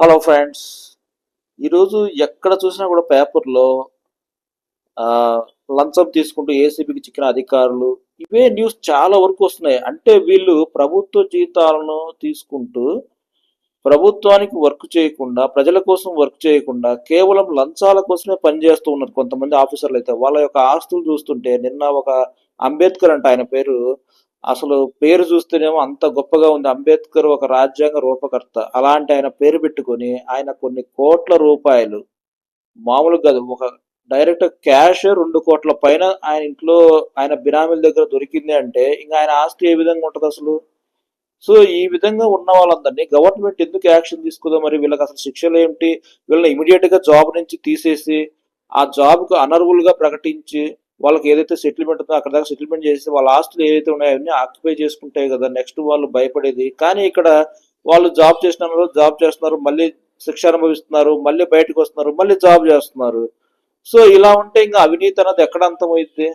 Hello friends ఈరోజు ఎక్కడ చూసినా కూడా పేపర్లో ఆ, లంచం తీసుకుంటూ ఏసీబీకి చిక్కిన అధికారులు ఇవే న్యూస్ చాలా వరకు వస్తున్నాయి. అంటే వీళ్ళు ప్రభుత్వ జీతాలను తీసుకుంటూ ప్రభుత్వానికి వర్క్ చేయకుండా ప్రజల కోసం వర్క్ చేయకుండా కేవలం లంచాల కోసమే పనిచేస్తూ ఉన్నారు కొంతమంది ఆఫీసర్లు అయితే. వాళ్ళ యొక్క ఆస్తులు చూస్తుంటే నిన్న ఒక అంబేద్కర్ అంట ఆయన పేరు అసలు పేరు చూస్తేనేమో అంత గొప్పగా ఉంది. అంబేద్కర్ ఒక రాజ్యాంగ రూపకర్త. అలాంటి ఆయన పేరు పెట్టుకొని ఆయన కొన్ని కోట్ల రూపాయలు మామూలుగా ఒక డైరెక్ట్ క్యాష్ రెండు కోట్ల పైన ఆయన ఇంట్లో ఆయన బినామీల దగ్గర దొరికింది అంటే ఇంకా ఆయన ఆస్తి ఏ విధంగా ఉంటుంది అసలు? సో ఈ విధంగా ఉన్న వాళ్ళందరినీ గవర్నమెంట్ ఎందుకు యాక్షన్ తీసుకుందో మరి వీళ్ళకి అసలు శిక్షలు ఏమిటి వీళ్ళని ఇమీడియట్గా జాబ్ నుంచి తీసేసి ఆ జాబ్కు కు ప్రకటించి వాళ్ళకి ఏదైతే సెటిల్మెంట్ ఉందో అక్కడ దాకా సెటిల్మెంట్ చేసి వాళ్ళ ఆస్తులు ఏవైతే ఉన్నాయో అవన్నీ ఆక్యుపై చేసుకుంటాయి కదా నెక్స్ట్ వాళ్ళు భయపడేది. కానీ ఇక్కడ వాళ్ళు జాబ్ చేసిన జాబ్ చేస్తున్నారు మళ్ళీ శిక్ష అనుభవిస్తున్నారు మళ్ళీ బయటకు వస్తున్నారు మళ్ళీ జాబ్ చేస్తున్నారు. సో ఇలా ఉంటే ఇంకా అవినీతి అన్నది ఎక్కడ అంతమైంది